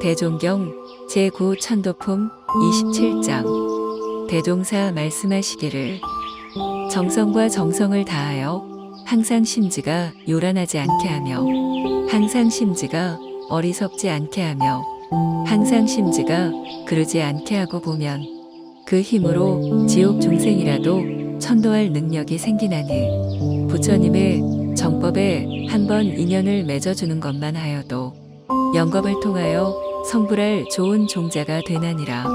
대종경 제9 천도품 27장. 대종사 말씀하시기를 정성과 정성을 다하여 항상 심지가 요란하지 않게 하며 항상 심지가 어리석지 않게 하며 항상 심지가 그러지 않게 하고 보면 그 힘으로 지옥 중생이라도 천도할 능력이 생기나니 부처님의 정법에 한번 인연을 맺어주는 것만 하여도 영겁을 통하여 성불할 좋은 종자가 되나니라.